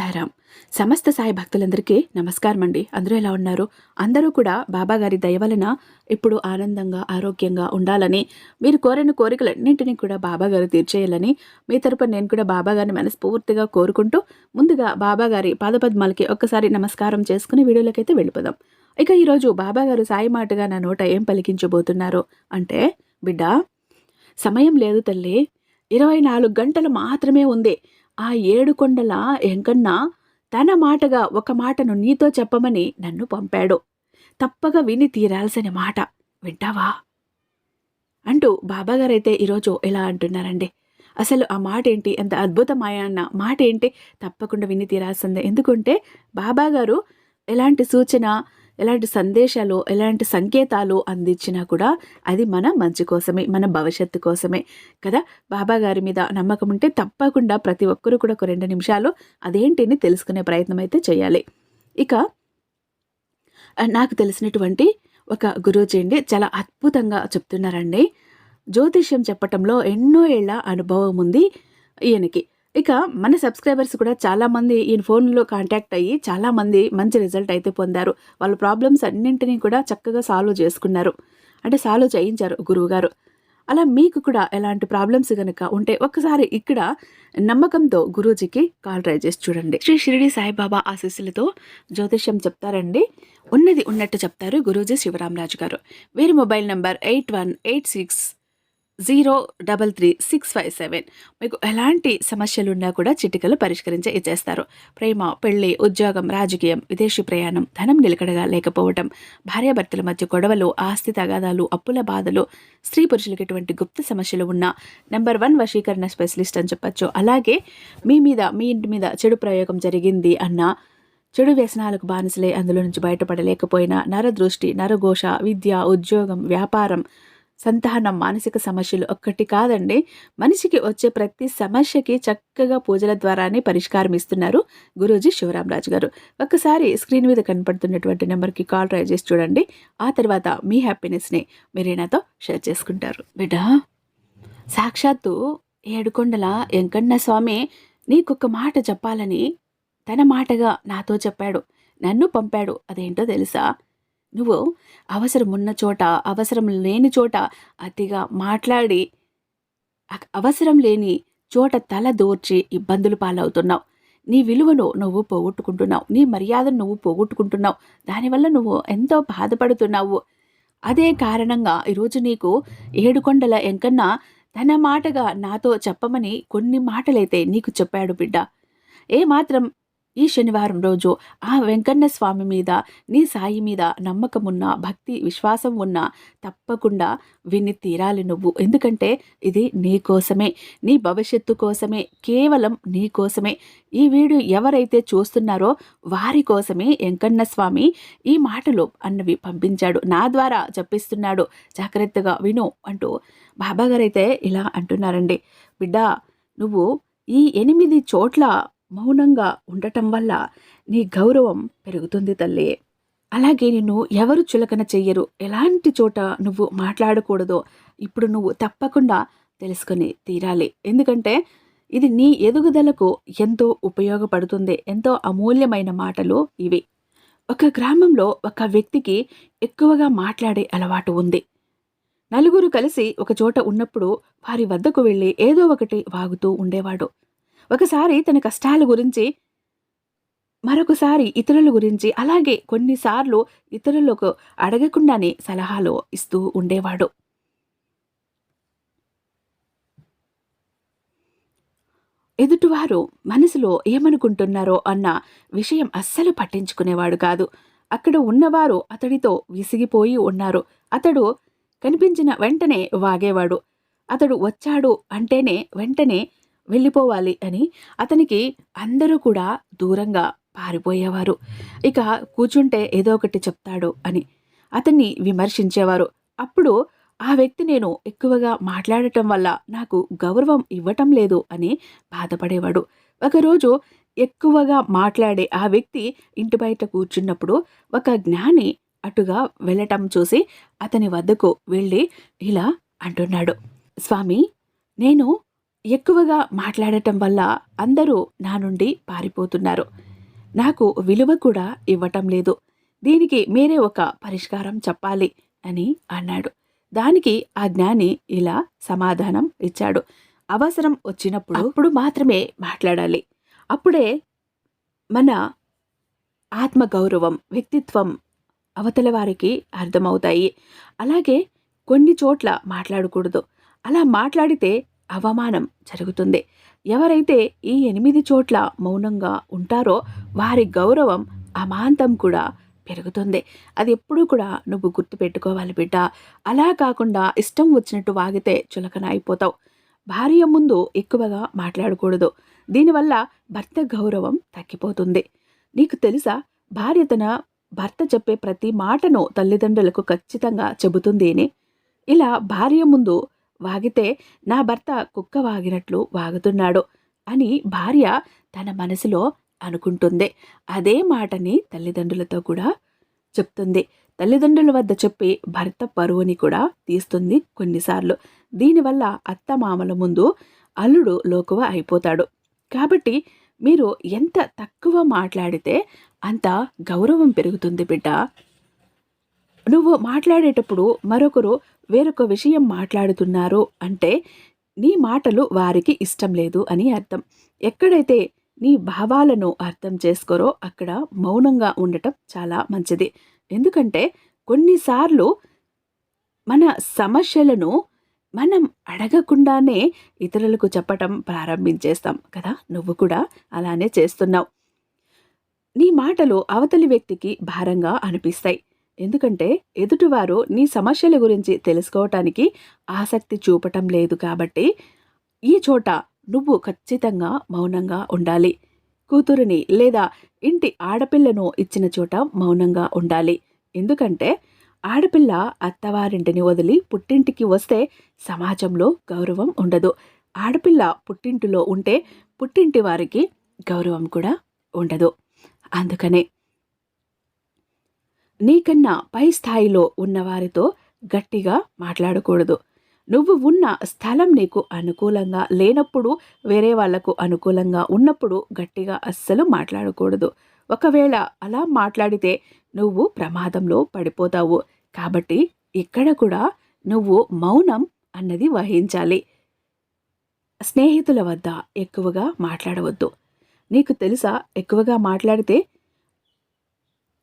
సాయిరాం సమస్త సాయి భక్తులందరికీ నమస్కారం అండి అందరూ ఎలా ఉన్నారు? అందరూ కూడా బాబాగారి దయ వలన ఇప్పుడు ఆనందంగా ఆరోగ్యంగా ఉండాలని మీరు కోరిన కోరికలన్నింటినీ కూడా బాబాగారు తీర్చేయాలని మీ తరపున నేను కూడా బాబాగారిని మనస్ఫూర్తిగా కోరుకుంటూ ముందుగా బాబాగారి పాదపద్మాలకి ఒక్కసారి నమస్కారం చేసుకుని వీడియోలకైతే వెళ్ళిపోదాం. ఇక ఈరోజు బాబాగారు సాయి మాటగా నా నోట ఏం పలికించబోతున్నారు అంటే బిడ్డ సమయం లేదు తల్లి. ఇరవై నాలుగు గంటలు మాత్రమే ఉంది. ఆ ఏడు కొండల ఎంకన్న తన మాటగా ఒక మాటను నీతో చెప్పమని నన్ను పంపాడు. తప్పక విని తీరాల్సిన మాట. వింటావా? అంటూ బాబాగారైతే ఈరోజు ఇలా అంటున్నారండి. అసలు ఆ మాట ఏంటి ఎంత అద్భుతమాయన్న మాట ఏంటి తప్పకుండా విని తీరాల్సిందే. ఎందుకంటే బాబాగారు ఎలాంటి సూచన ఎలాంటి సందేశాలు ఎలాంటి సంకేతాలు అందించినా కూడా అది మన మంచి కోసమే మన భవిష్యత్తు కోసమే కదా? బాబా గారి మీద నమ్మకం ఉంటే తప్పకుండా ప్రతి ఒక్కరూ కూడా ఒక రెండు నిమిషాలు అదేంటిని తెలుసుకునే ప్రయత్నం అయితే చేయాలి. ఇక నాకు తెలిసినటువంటి ఒక గురూజీ అండి చాలా అద్భుతంగా చెప్తున్నారండి. జ్యోతిష్యం చెప్పటంలో ఎన్నో ఏళ్ళ అనుభవం ఉంది ఈయనకి. ఇక మన సబ్స్క్రైబర్స్ కూడా చాలామంది ఈయన ఫోన్లో కాంటాక్ట్ అయ్యి చాలామంది మంచి రిజల్ట్ అయితే పొందారు. వాళ్ళ ప్రాబ్లమ్స్ అన్నింటినీ కూడా చక్కగా సాల్వ్ చేసుకున్నారు. అంటే సాల్వ్ చేయించారు గురువుగారు. అలా మీకు కూడా ఎలాంటి ప్రాబ్లమ్స్ కనుక ఉంటే ఒక్కసారి ఇక్కడ నమ్మకంతో గురూజీకి కాల్ ట్రై చేసి చూడండి. శ్రీ షిరిడి సాయిబాబా ఆశీస్సులతో జ్యోతిష్యం చెప్తారండి. ఉన్నది ఉన్నట్టు చెప్తారు గురూజీ శివరామరాజు గారు. వీరి mobile number eight one eight six zero double three six five seven. మీకు ఎలాంటి సమస్యలు ఉన్నా కూడా చిటికలు పరిష్కరించి ఇచ్చేస్తారు. ప్రేమ పెళ్ళి ఉద్యోగం రాజకీయం విదేశీ ప్రయాణం ధనం నిలకడగా లేకపోవటం భార్యాభర్తల మధ్య గొడవలు ఆస్తి తగాదాలు అప్పుల బాధలు స్త్రీ పురుషులకు ఎటువంటి గుప్త సమస్యలు ఉన్నా నెంబర్ వన్ వశీకరణ స్పెషలిస్ట్ అని చెప్పొచ్చు. అలాగే మీ మీద మీ ఇంటి మీద చెడు ప్రయోగం జరిగింది అన్న చెడు వ్యసనాలకు బానిసలే అందులో నుంచి బయటపడలేకపోయినా నరదృష్టి నరఘోష విద్య ఉద్యోగం వ్యాపారం సంతానం మానసిక సమస్యలు ఒక్కటి కాదండి. మనిషికి వచ్చే ప్రతి సమస్యకి చక్కగా పూజల ద్వారానే పరిష్కారం ఇస్తున్నారు గురూజీ శివరామరాజు గారు. ఒక్కసారి స్క్రీన్ మీద కనపడుతున్నటువంటి నెంబర్కి కాల్ ట్రై చేసి చూడండి. ఆ తర్వాత మీ హ్యాపీనెస్ని మీరే నాతో షేర్ చేసుకుంటారు. బిడ్డ సాక్షాత్తు ఏడుకొండల వెంకన్న స్వామి నీకొక మాట చెప్పాలని తన మాటగా నాతో చెప్పాడు. నన్ను పంపాడు. అదేంటో తెలుసా? నువ్వు అవసరం ఉన్న చోట అవసరం లేని చోట అతిగా మాట్లాడి అవసరం లేని చోట తల దోర్చి ఇబ్బందులు పాలవుతున్నావు. నీ విలువను నువ్వు పోగొట్టుకుంటున్నావు. నీ మర్యాదను నువ్వు పోగొట్టుకుంటున్నావు. దానివల్ల నువ్వు ఎంతో బాధపడుతున్నావు. అదే కారణంగా ఈరోజు నీకు ఏడుకొండల ఎంకన్నా తన మాటగా నాతో చెప్పమని కొన్ని మాటలైతే నీకు చెప్పాడు బిడ్డ. ఏ మాత్రం ఈ శనివారం రోజు ఆ వెంకన్న స్వామి మీద నీ సాయి మీద నమ్మకం ఉన్న భక్తి విశ్వాసం ఉన్న తప్పకుండా విని తీరాలి నువ్వు. ఎందుకంటే ఇది నీ కోసమే నీ భవిష్యత్తు కోసమే కేవలం నీ కోసమే. ఈ వీడియో ఎవరైతే చూస్తున్నారో వారి కోసమే వెంకన్న స్వామి ఈ మాటలు అన్నవి పంపించాడు. నా ద్వారా చెప్పిస్తున్నాడు. జాగ్రత్తగా విను అంటూ బాబాగారైతే ఇలా అంటున్నారండి. బిడ్డ నువ్వు ఈ ఎనిమిది చోట్ల మౌనంగా ఉండటం వల్ల నీ గౌరవం పెరుగుతుంది తల్లి. అలాగే నిన్ను ఎవరు చులకన చెయ్యరు? ఎలాంటి చోట నువ్వు మాట్లాడకూడదో ఇప్పుడు నువ్వు తప్పకుండా తెలుసుకొని తీరాలి. ఎందుకంటే ఇది నీ ఎదుగుదలకు ఎంతో ఉపయోగపడుతుంది. ఎంతో అమూల్యమైన మాటలు ఇవి. ఒక గ్రామంలో ఒక వ్యక్తికి ఎక్కువగా మాట్లాడే అలవాటు ఉంది. నలుగురు కలిసి ఒక చోట ఉన్నప్పుడు వారి వద్దకు వెళ్ళి ఏదో ఒకటి వాగుతూ ఉండేవాడు. ఒకసారి తన కష్టాల గురించి మరొకసారి ఇతరుల గురించి అలాగే కొన్నిసార్లు ఇతరులకు అడగకుండానే సలహాలు ఇస్తూ ఉండేవాడు. ఎదుటివారు మనసులో ఏమనుకుంటున్నారో అన్న విషయం అస్సలు పట్టించుకునేవాడు కాదు. అక్కడ ఉన్నవారు అతడితో విసిగిపోయి ఉన్నారు. అతడు కనిపించిన వెంటనే వాగేవాడు. అతడు వచ్చాడు అంటేనే వెంటనే వెళ్ళిపోవాలి అని అతనికి అందరూ కూడా దూరంగా పారిపోయేవారు. ఇక కూర్చుంటే ఏదో ఒకటి చెప్తాడు అని అతన్ని విమర్శించేవారు. అప్పుడు ఆ వ్యక్తి నేను ఎక్కువగా మాట్లాడటం వల్ల నాకు గౌరవం ఇవ్వటం లేదు అని బాధపడేవాడు. ఒకరోజు ఎక్కువగా మాట్లాడే ఆ వ్యక్తి ఇంటి బయట కూర్చున్నప్పుడు ఒక జ్ఞాని అటుగా వెళ్ళటం చూసి అతని వద్దకు వెళ్ళి ఇలా అంటున్నాడు. స్వామి నేను ఎక్కువగా మాట్లాడటం వల్ల అందరూ నా నుండి పారిపోతున్నారు. నాకు విలువ కూడా ఇవ్వటం లేదు. దీనికి మీరే ఒక పరిష్కారం చెప్పాలి అని అన్నాడు. దానికి ఆ జ్ఞాని ఇలా సమాధానం ఇచ్చాడు. అవసరం వచ్చినప్పుడు అప్పుడు మాత్రమే మాట్లాడాలి. అప్పుడే మన ఆత్మగౌరవం వ్యక్తిత్వం అవతల వారికి అర్థమవుతాయి. అలాగే కొన్ని చోట్ల మాట్లాడకూడదు. అలా మాట్లాడితే అవమానం జరుగుతుంది. ఎవరైతే ఈ ఎనిమిది చోట్ల మౌనంగా ఉంటారో వారి గౌరవం అమాంతం కూడా పెరుగుతుంది. అది ఎప్పుడూ కూడా నువ్వు గుర్తుపెట్టుకోవాలి బిడ్డ. అలా కాకుండా ఇష్టం వచ్చినట్టు వాగితే చులకన అయిపోతావు. భార్య ముందు ఎక్కువగా మాట్లాడకూడదు. దీనివల్ల భర్త గౌరవం తగ్గిపోతుంది. నీకు తెలుసా? భార్య తన భర్త చెప్పే ప్రతి మాటను తల్లిదండ్రులకు ఖచ్చితంగా చెబుతుంది అని. ఇలా భార్య ముందు వాగితే నా భర్త కుక్క వాగినట్లు వాగుతున్నాడు అని భార్య తన మనసులో అనుకుంటుంది. అదే మాటని తల్లిదండ్రులతో కూడా చెప్తుంది. తల్లిదండ్రుల వద్ద చెప్పి భర్త పరువుని కూడా తీస్తుంది కొన్నిసార్లు. దీనివల్ల అత్త మామల ముందు అల్లుడు లోకువ అయిపోతాడు. కాబట్టి మీరు ఎంత తక్కువ మాట్లాడితే అంత గౌరవం పెరుగుతుంది బిడ్డ. నువ్వు మాట్లాడేటప్పుడు మరొకరు వేరొక విషయం మాట్లాడుతున్నారు అంటే నీ మాటలు వారికి ఇష్టం లేదు అని అర్థం. ఎక్కడైతే నీ భావాలను అర్థం చేసుకోరో అక్కడ మౌనంగా ఉండటం చాలా మంచిది. ఎందుకంటే కొన్నిసార్లు మన సమస్యలను మనం అడగకుండానే ఇతరులకు చెప్పటం ప్రారంభించేస్తాం కదా? నువ్వు కూడా అలానే చేస్తున్నావు. నీ మాటలు అవతలి వ్యక్తికి భారంగా అనిపిస్తాయి. ఎందుకంటే ఎదుటివారు నీ సమస్యల గురించి తెలుసుకోవటానికి ఆసక్తి చూపటం లేదు కాబట్టి ఈ చోట నువ్వు ఖచ్చితంగా మౌనంగా ఉండాలి. కూతురుని లేదా ఇంటి ఆడపిల్లను ఇచ్చిన చోట మౌనంగా ఉండాలి. ఎందుకంటే ఆడపిల్ల అత్తవారింటిని వదిలి పుట్టింటికి వస్తే సమాజంలో గౌరవం ఉండదు. ఆడపిల్ల పుట్టింటిలో ఉంటే పుట్టింటి వారికి గౌరవం కూడా ఉండదు. అందుకనే నీకన్నా పై స్థాయిలో ఉన్నవారితో గట్టిగా మాట్లాడకూడదు. నువ్వు ఉన్న స్థలం నీకు అనుకూలంగా లేనప్పుడు వేరే వాళ్ళకు అనుకూలంగా ఉన్నప్పుడు గట్టిగా అస్సలు మాట్లాడకూడదు. ఒకవేళ అలా మాట్లాడితే నువ్వు ప్రమాదంలో పడిపోతావు. కాబట్టి ఇక్కడ కూడా నువ్వు మౌనం అన్నది వహించాలి. స్నేహితుల వద్ద ఎక్కువగా మాట్లాడవద్దు. నీకు తెలుసా ఎక్కువగా మాట్లాడితే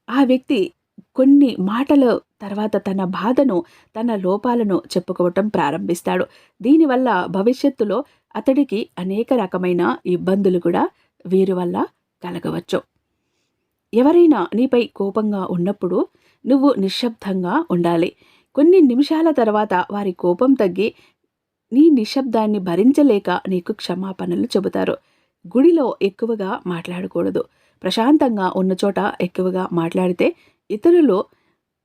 ఆ వ్యక్తి కొన్ని మాటల తర్వాత తన బాధను తన లోపాలను చెప్పుకోవటం ప్రారంభిస్తాడు. దీనివల్ల భవిష్యత్తులో అతడికి అనేక రకమైన ఇబ్బందులు కూడా వీరి వల్ల కలగవచ్చు. ఎవరైనా నీపై కోపంగా ఉన్నప్పుడు నువ్వు నిశ్శబ్దంగా ఉండాలి. కొన్ని నిమిషాల తర్వాత వారి కోపం తగ్గి నీ నిశ్శబ్దాన్ని భరించలేక నీకు క్షమాపణలు చెబుతారు. గుడిలో ఎక్కువగా మాట్లాడకూడదు. ప్రశాంతంగా ఉన్న చోట ఎక్కువగా మాట్లాడితే ఇతరులు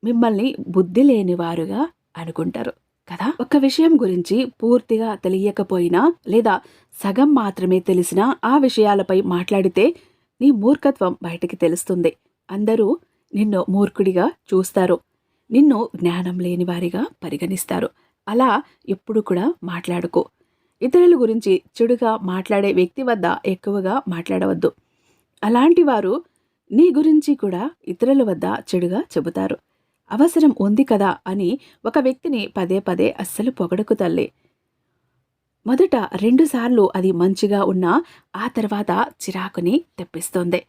మిమ్మల్ని బుద్ధి లేనివారుగా అనుకుంటారు కదా? ఒక విషయం గురించి పూర్తిగా తెలియకపోయినా లేదా సగం మాత్రమే తెలిసినా ఆ విషయాలపై మాట్లాడితే నీ మూర్ఖత్వం బయటికి తెలుస్తుంది. అందరూ నిన్ను మూర్ఖుడిగా చూస్తారు నిన్ను జ్ఞానం లేని వారిగా పరిగణిస్తారు. అలా ఎప్పుడు కూడా మాట్లాడుకో. ఇతరుల గురించి చెడుగా మాట్లాడే వ్యక్తి వద్ద ఎక్కువగా మాట్లాడవద్దు. అలాంటి వారు నీ గురించి కూడా ఇతరుల వద్ద చెడుగా చెబుతారు. అవసరం ఉంది కదా అని ఒక వ్యక్తిని పదే పదే అస్సలు పొగడకు తల్లి. మొదట రెండుసార్లు అది మంచిగా ఉన్నా ఆ తర్వాత చిరాకుని తెప్పిస్తుంది.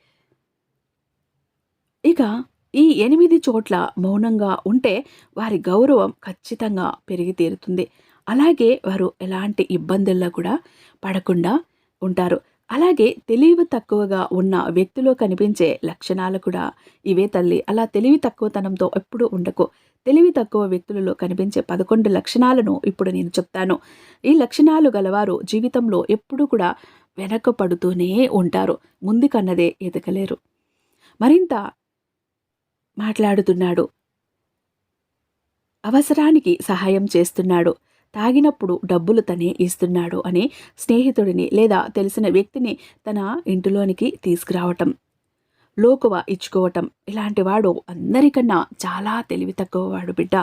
ఇక ఈ ఎనిమిది చోట్ల మౌనంగా ఉంటే వారి గౌరవం ఖచ్చితంగా పెరిగి తీరుతుంది. అలాగే వారు ఎలాంటి ఇబ్బందుల్లో కూడా పడకుండా ఉంటారు. అలాగే తెలివి తక్కువగా ఉన్న వ్యక్తిలో కనిపించే లక్షణాలు కూడా ఇవే తల్లి. అలా తెలివి తక్కువతనంతో ఎప్పుడూ ఉండకు. తెలివి తక్కువ వ్యక్తులలో కనిపించే పదకొండు లక్షణాలను ఇప్పుడు నేను చెప్తాను. ఈ లక్షణాలు గలవారు జీవితంలో ఎప్పుడూ కూడా వెనకపడుతూనే ఉంటారు. ముందుకన్నదే ఎదగలేరు. మరింత మాట్లాడుతున్నాడు. అవసరానికి సహాయం చేస్తున్నాడు. తాగినప్పుడు డబ్బులు తనే ఇస్తున్నాడు అని స్నేహితుడిని లేదా తెలిసిన వ్యక్తిని తన ఇంటిలోనికి తీసుకురావటం లోకువ ఇచ్చుకోవటం ఇలాంటి వాడు అందరికన్నా చాలా తెలివి తక్కువ వాడు బిడ్డ.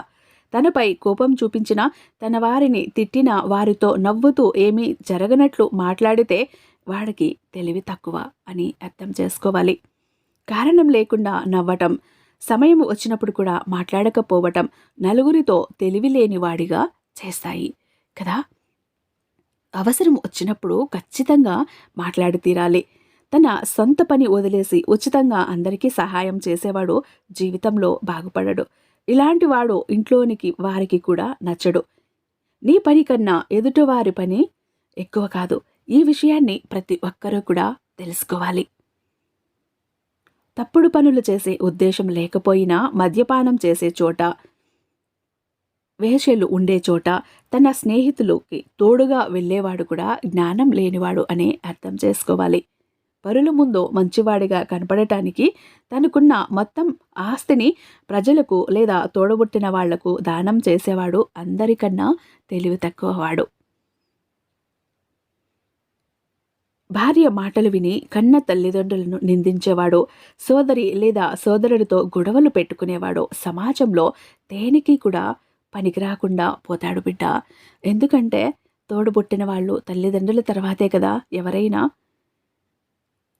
తనపై కోపం చూపించిన తన వారిని తిట్టిన వారితో నవ్వుతూ ఏమీ జరగనట్లు మాట్లాడితే వాడికి తెలివి తక్కువ అని అర్థం చేసుకోవాలి. కారణం లేకుండా నవ్వటం సమయం వచ్చినప్పుడు కూడా మాట్లాడకపోవటం నలుగురితో తెలివి లేనివాడిగా చేస్తాయి కదా? అవసరం వచ్చినప్పుడు ఖచ్చితంగా మాట్లాడి తీరాలి. తన సొంత పని వదిలేసి ఉచితంగా అందరికీ సహాయం చేసేవాడు జీవితంలో బాగుపడడు. ఇలాంటి వాడు ఇంట్లోనికి వారికి కూడా నచ్చడు. నీ పని కన్నా ఎదుటివారి పని ఎక్కువ కాదు. ఈ విషయాన్ని ప్రతి ఒక్కరూ కూడా తెలుసుకోవాలి. తప్పుడు పనులు చేసే ఉద్దేశం లేకపోయినా మద్యపానం చేసే చోట వేషలు ఉండే చోట తన స్నేహితులకి తోడుగా వెళ్ళేవాడు కూడా జ్ఞానం లేనివాడు అని అర్థం చేసుకోవాలి. పరుల ముందు మంచివాడిగా కనపడటానికి తనకున్న మొత్తం ఆస్తిని ప్రజలకు లేదా తోడబుట్టిన వాళ్ళకు దానం చేసేవాడు అందరికన్నా తెలివి తక్కువవాడు. భార్య మాటలు విని కన్న తల్లిదండ్రులను నిందించేవాడు సోదరి లేదా సోదరుడితో గొడవలు పెట్టుకునేవాడు. సమాజంలో దేనికి కూడా పనికి రాకుండా పోతాడు బిడ్డ. ఎందుకంటే తోడుబుట్టిన వాళ్ళు తల్లిదండ్రుల తర్వాతే కదా ఎవరైనా.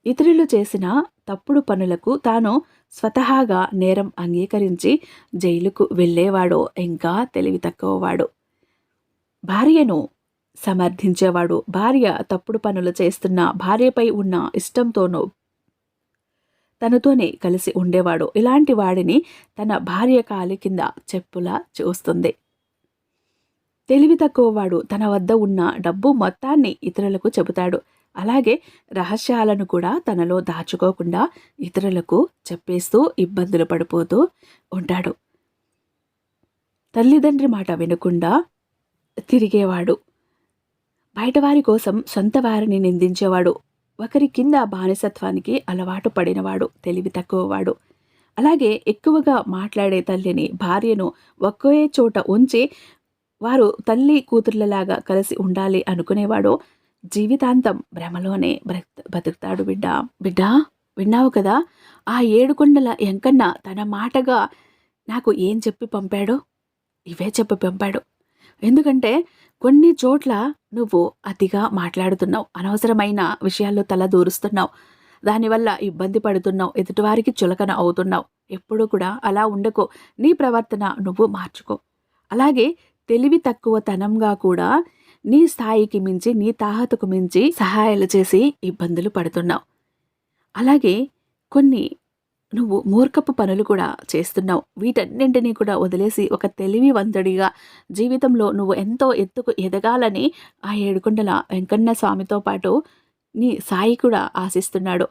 ఇతరులు చేసిన తప్పుడు పనులకు తాను స్వతహాగా నేరం అంగీకరించి జైలుకు వెళ్ళేవాడో ఇంకా తెలివి తక్కువవాడు. భార్యను సమర్థించేవాడు భార్య తప్పుడు పనులు చేస్తున్న భార్యపై ఉన్న ఇష్టంతోనూ తనతోనే కలిసి ఉండేవాడు. ఇలాంటి వాడిని తన భార్య కాలి కింద చెప్పులా చూస్తుంది. తెలివి తక్కువ వాడు. తన వద్ద ఉన్న డబ్బు మొత్తాన్ని ఇతరులకు చెబుతాడు. అలాగే రహస్యాలను కూడా తనలో దాచుకోకుండా ఇతరులకు చెప్పేస్తూ ఇబ్బందులు పడిపోతూ ఉంటాడు. తల్లిదండ్రి మాట వినకుండా తిరిగేవాడు. బయటవారి కోసం సొంత వారిని నిందించేవాడు. ఒకరి కింద బానిసత్వానికి అలవాటు పడినవాడు తెలివి తక్కువవాడు. అలాగే ఎక్కువగా మాట్లాడే తల్లిని భార్యను ఒకే చోట ఉంచి వారు తల్లి కూతుర్లలాగా కలిసి ఉండాలి అనుకునేవాడు జీవితాంతం భ్రమలోనే బతుకుతాడు బిడ్డ. బిడ్డ విన్నావు కదా ఆ ఏడుకొండల ఎంకన్న తన మాటగా నాకు ఏం చెప్పి పంపాడో? ఇవే చెప్పి పంపాడు. ఎందుకంటే కొన్ని చోట్ల నువ్వు అతిగా మాట్లాడుతున్నావు. అనవసరమైన విషయాల్లో తల దూరుస్తున్నావు. దానివల్ల ఇబ్బంది పడుతున్నావు. ఎదుటివారికి చులకన అవుతున్నావు. ఎప్పుడూ కూడా అలా ఉండకో. నీ ప్రవర్తన నువ్వు మార్చుకో. అలాగే తెలివి తక్కువ తనంగా కూడా నీ స్థాయికి మించి నీ తాహతకు మించి సహాయాలు చేసి ఇబ్బందులు పడుతున్నావు. అలాగే కొన్ని నువ్వు మూర్ఖపు పనులు కూడా చేస్తున్నావు. వీటన్నింటినీ కూడా వదిలేసి ఒక తెలివివంతుడిగా జీవితంలో నువ్వు ఎంతో ఎత్తుకు ఎదగాలని ఆ ఏడుకొండల వెంకన్న స్వామితో పాటు నీ సాయి కూడా ఆశిస్తున్నాడు.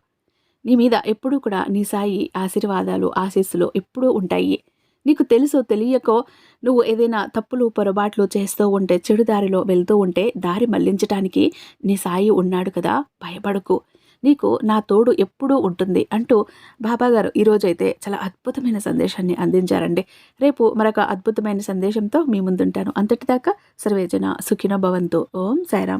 నీ మీద ఎప్పుడూ కూడా నీ సాయి ఆశీర్వాదాలు ఆశీస్సులు ఎప్పుడూ ఉంటాయి. నీకు తెలుసో తెలియకో నువ్వు ఏదైనా తప్పులు పొరపాట్లు చేస్తూ ఉంటే చెడు దారిలో వెళ్తూ ఉంటే దారి మళ్ళించడానికి నీ సాయి ఉన్నాడు కదా భయపడకు. నీకు నా తోడు ఎప్పుడూ ఉంటుంది అంటూ బాబాగారు ఈరోజైతే చాలా అద్భుతమైన సందేశాన్ని అందించారండి. రేపు మరొక అద్భుతమైన సందేశంతో మీ ముందుంటాను. అంతటిదాకా సర్వేజన సుఖిన భవంతు. ఓం సాయిరామ్.